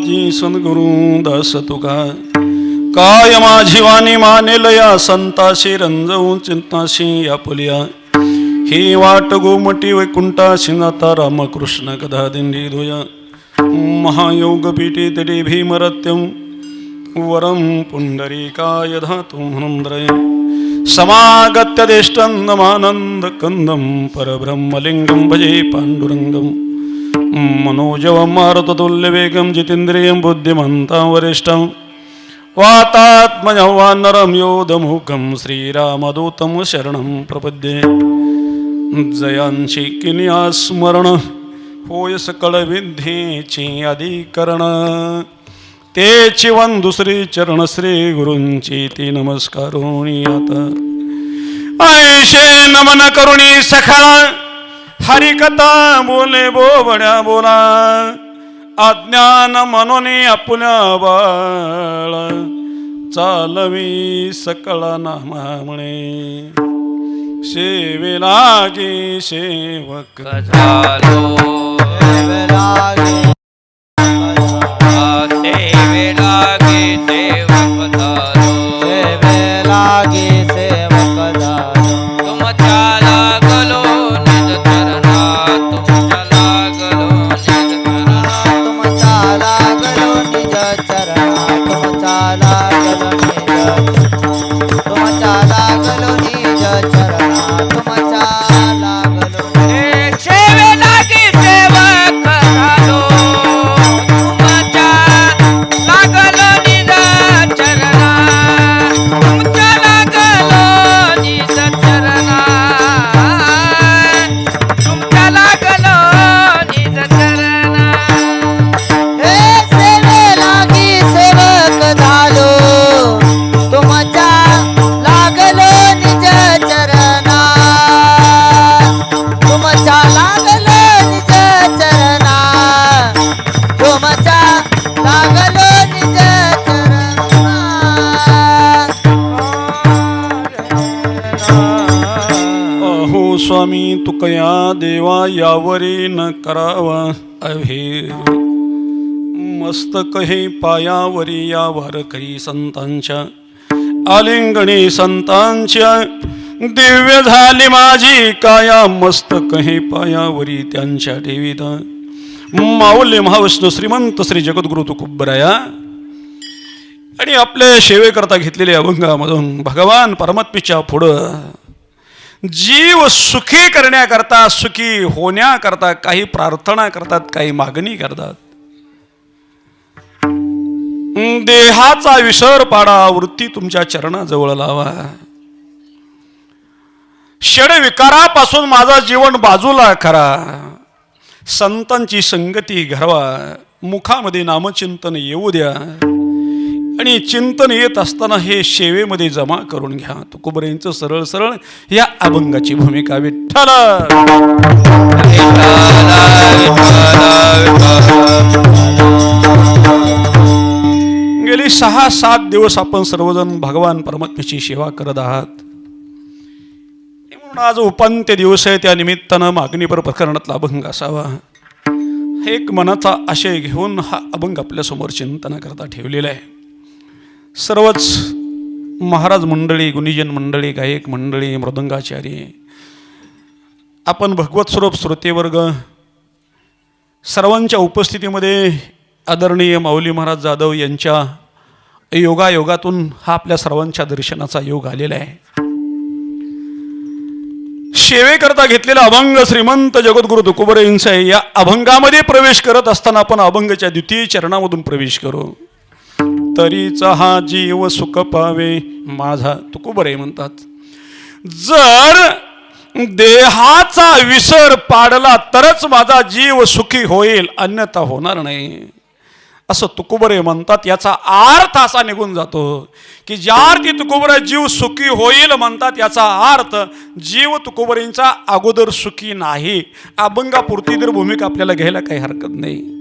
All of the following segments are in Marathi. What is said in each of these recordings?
माझी सद्गुरू दास तुका काय माझी वाणी मानेल या संताशी रंजवून चिंताशी या पुलिया ही वाट गोमटी वैकुंठाशी नाता रामकृष्ण कदा दिंडी धुया. महायोग पीठी तटी भीमरत्यं वरं पुंडरीकाय धातुं हनन्द्रय समागत्य देष्टन्दमानन्दकन्दं परब्रह्मलिङ्गं भजे पाण्डुरङ्गम् मनोजवं मारुततुल्यवेगं जितेन्द्रियं बुद्धिमन्तं वरिष्ठं। वातात्मजं वानरं योधमुखं श्रीरामदूतं शरणं प्रपद्ये। जयांची किनिया स्मरण होय सकळ विद्येची अधिकरण तेची वन दुसरी चरण श्री गुरूंची ती नमस्कारोणी आता ऐशे नमन करुणी सखा। हरिकथा बोले बोबड्या बोला. अज्ञान मनोनी आपुल्या बाळ. चालवी सकळ नामा म्हणे सेवे लागे. सेवक झालो देवे लागे सेवक झालो तुमच्या यावरी न करावा अभेर मस्तक हे पायावरी या वारकरी संतांच्या. आलिंगणी संतांच्या. दिव्य झाली माझी काया. मस्तक हे पायावरी त्यांच्या ठेविता माऊल्य महाविष्णू श्रीमंत श्री जगद्गुरु तुकुबराया आणि आपल्या सेवेकरता घेतलेल्या अभंगामधून भगवान परमात्मेच्या पुढं. जीव सुखी करण्याकरता सुखी होण्याकरता काही प्रार्थना करतात काही मागणी करतात. देहाचा विसर पाडा वृत्ती तुमच्या चरणाजवळ लावा. षडविकारापासून माझा जीवन बाजूला करा. संतांची संगती घडवा. मुखामध्ये नामचिंतन येऊ द्या. आणि चिंतन येत असताना हे सेवेमध्ये जमा करून घ्या. तुकोबरेंचं सरळ सरळ या अभंगाची भूमिका विठ्ठल गेली सहा सात दिवस आपण सर्वजण भगवान परमात्म्याची सेवा करत आहात. म्हणून आज उपांत्य दिवस आहे त्या निमित्तानं मागणीपर प्रकरणातला अभंग असावा. एक मनाचा आशय घेऊन हा अभंग आपल्यासमोर चिंतनाकरता ठेवलेला आहे. सर्वच महाराज मंडळी गुणीजन मंडळी गायक मंडळी मृदंगाचार्य आपण भगवत स्वरूप श्रोतेवर्ग सर्वांच्या उपस्थितीमध्ये आदरणीय माऊली महाराज जाधव यांच्या योगायोगातून हा आपल्या सर्वांच्या दर्शनाचा योग आलेला आहे. सेवेकरता घेतलेला अभंग श्रीमंत जगद्गुरु तुकोबरे यांचा आहे या अभंगामध्ये प्रवेश करत असताना आपण अभंगाच्या द्वितीय चरणामधून प्रवेश करू. तरीचा हा जीव सुख पावे. माझा तुकोबरे म्हणतात. जर देहाचा विसर पाडला तरच माझा जीव सुखी होईल. अन्यथा होणार नाही. असं तुकोबरे म्हणतात. याचा अर्थ असा निघून जातो की ज्या अर्थी तुकोबरे जीव सुखी होईल म्हणतात याचा अर्थ जीव तुकोबरेंचा अगोदर सुखी नाही. अभंगापुरती जर भूमिका आपल्याला घ्यायला काही हरकत नाही.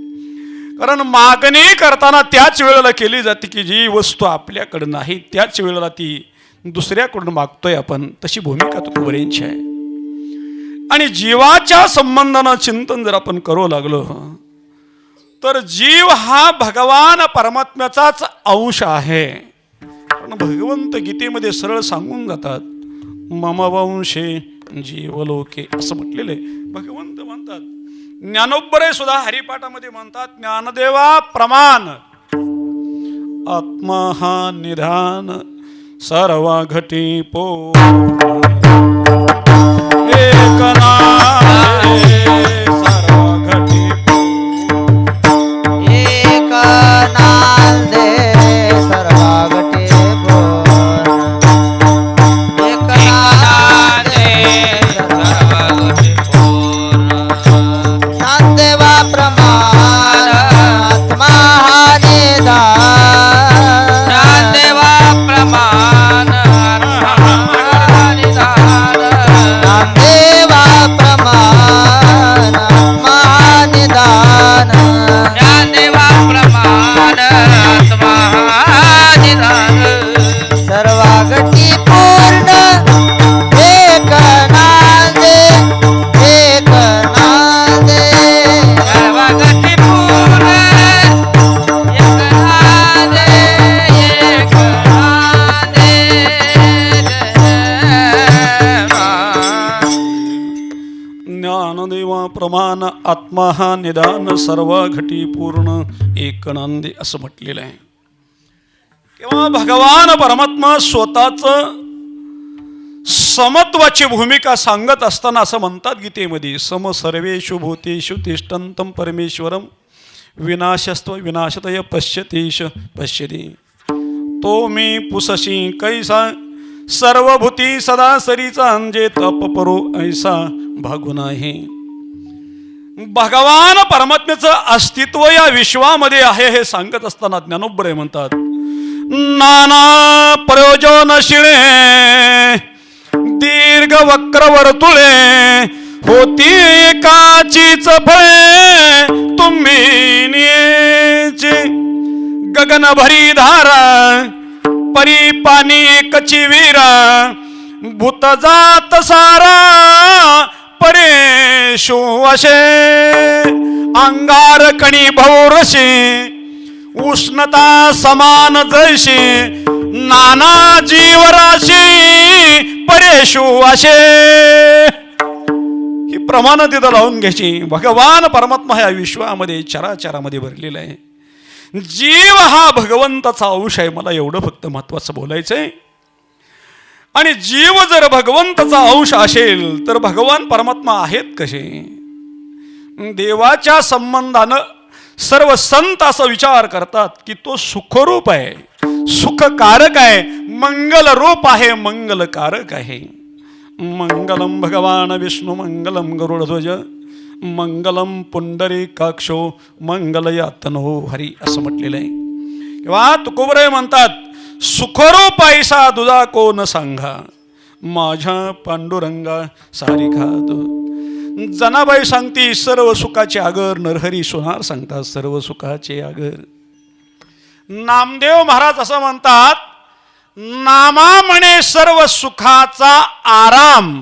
कारण मागणी करताना त्याच वेळेला केली जाते की जी वस्तू आपल्याकडे नाही त्याच वेळेला ती दुसऱ्याकडून मागतोय आपण तशी भूमिका तुकोबऱ्यांची आहे. आणि जीवाच्या संबंधानं चिंतन जर आपण करू लागलो तर जीव हा भगवान परमात्म्याचाच अंश आहे. पण भगवंत गीतेमध्ये सरळ सांगून जातात मम वंशे जीवलोके असं म्हटलेलं आहे. भगवंत म्हणतात ज्ञानोबरे सुद्धा हरिपाठामध्ये म्हणतात ज्ञानदेवा प्रमाण आत्मा हा निधान सर्व घटी पो एकना ज्ञानदेवा प्रमाण आत्मा हा निदान सर्व घटी पूर्ण एक नांदे असं म्हटलेलं आहे किंवा भगवान परमात्मा स्वतःच समत्वाची भूमिका सांगत असताना असं म्हणतात गीतेमध्ये सम सर्वेषु भूतेषु तिष्ठंतम परमेश्वरम विनाशस्त्व विनाशतय पश्यतीश पश्यती तो मी पुसशी कैसा सर्वभूती सदा सरीचा अंजे तप परो ऐसा भागू नाही. भगवान परमात्म्याचं अस्तित्व या विश्वामध्ये आहे हे सांगत असताना ज्ञानोबरे म्हणतात नाना प्रयोजनशिळे दीर्घ वक्र वर्तुळे होती काचीच फळे तुम्ही न्यायची गगन भरी धारा परी पाणी एकची वीरा भूत जात सारा परेशो असे अंगार कणी भौरशी उष्णता समान जैशी नाना जीवराशी परेशो असे ही प्रमाण तिथं लावून घ्यायची. भगवान परमात्मा ह्या विश्वामध्ये चराचरामध्ये भरलेलं आहे. जीव हा भगवंताचा अंश आहे. मला एवढं फक्त महत्वाचं बोलायचं आहे आणि जीव जर भगवंताचा अंश असेल तर भगवान परमात्मा आहेत कसे? देवाच्या संबंधानं सर्व संत असा विचार करतात की तो सुखरूप आहे सुखकारक आहे मंगल रूप आहे मंगलकारक आहे. मंगलम भगवान विष्णू मंगलम गरुडध्वज. मंगलम पुंडरी काक्षो मंगलयातनो हरी असं म्हटलेलं आहे. किंवा तुकोबरे म्हणतात सुखरो पायसा दुधा कोण सांगा? माझ्या पांडुरंगा सारी खात. जनाबाई सांगती सर्व सुखाचे आगर नरहरी सोनार सांगतात सर्व सुखाचे आगर. नामदेव महाराज असं म्हणतात नामा म्हणे सर्व सुखाचा आराम.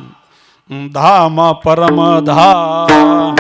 धाम परम धाम।